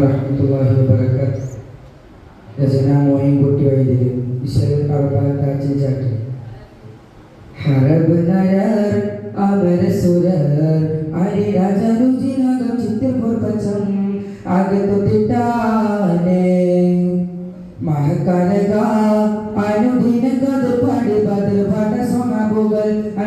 വറഹ്മത്തുള്ളാഹി വബറകാത്ത് രചന മോയിൻകുട്ടി വൈദ്യര് വിശൽ അറുപത്താച്ചി ചാട്ടി. ഹരബ് നരർ അമര സുരർ അരി രാജരുചിനകം ചിത്തിർപൂർ പച്ചം അകത്തു തിട്ടാനേ മഹക്കലക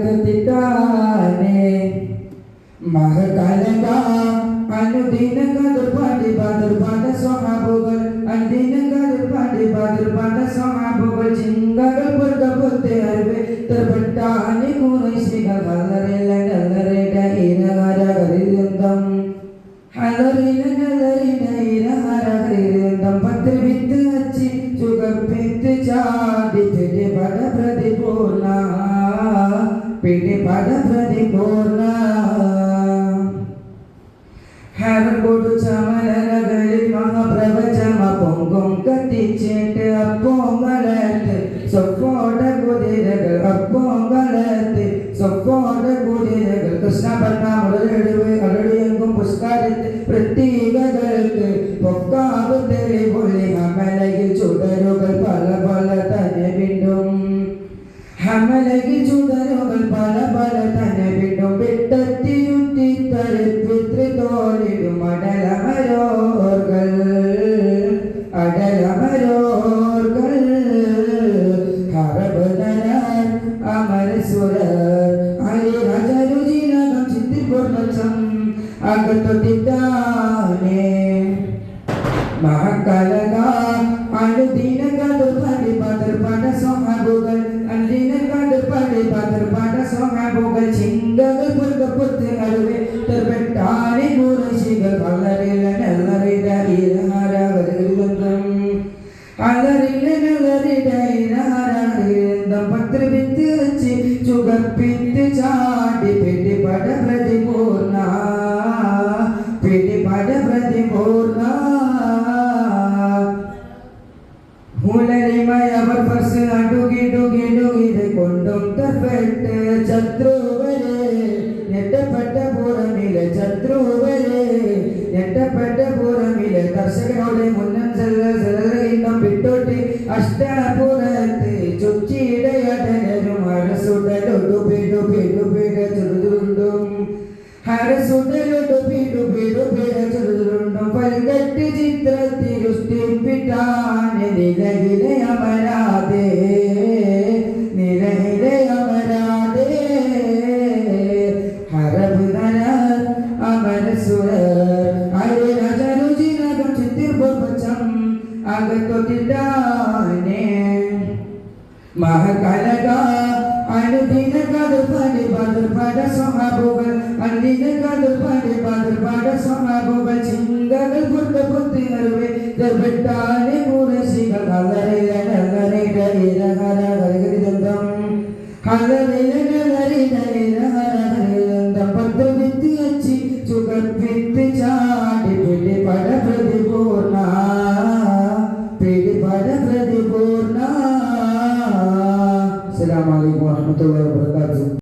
അകത്തിട്ടാനേ മഹകലക അനുദിന കതിർ പാടി ബദർ പാട സ്വഹാബുകൾ അനുദിന കതിർ പാടി ബദർ പാട സ്വഹാബുകൾ ചിങ്കകൾ പുറക പുത്തെ അറിവ് തെർപ്പെട്ടാനി കുറേശികൾ ഹലറില നല്ലറിട ഇരഹര ഹരിദന്തം ഹലറില നല്ലറിട ഇരഹര ഹരിദന്തം പിടിപട പ്രതിപൂർണ ഹരകൊടു ചമലകളിൽ മഹാപ്രവചമ പൊങ്കും കത്തിച്ചിട്ട് അപ്പോങ്ങളത്ത് സൊപ്പോട കുതിരകൾ അപ്പോങ്ങളത്ത് സൊപ്പോട കുതിരകൾ. കൃഷ്ണപത്മാമുടലെടുവ് വീണ്ടും വെട്ടത്തി ചുറ്റി തരപ്പിത്രി തോലിടും അടലമരോകൾ അടലമരോകൾ ഹറബനരൻ അമരസുരർ ഹരിരാജരുചിനകം ചിത്തിപൂർണസം അകത്തൊത്തിട്ടാനേ. മഹക്കലക അനുദിന പ്രതിപൂർണ ഹുലരിമയവർ പർസ് അടുകിടുകിടുകിത് കൊണ്ടും തപ്പെട്ട് ശത്രുവരെ. ഞെട്ടപ്പെട്ട പുറമിലെ ശത്രുവരെ. ഞെട്ടപ്പെട്ട കർഷകനോട് മുന്നം അകത്തൊത്തിട്ടാനേ മഹകലക അനുദിന കതിർ പടി ബദർ പട സ്വഹാബുകൾ അനുദിന കതിർ പടി ബദർ പട സ്വഹാബുകൾ ചിന്തകൾ പുറത്ത പുത്തി അറിവെ ദർബെട്ടാനെ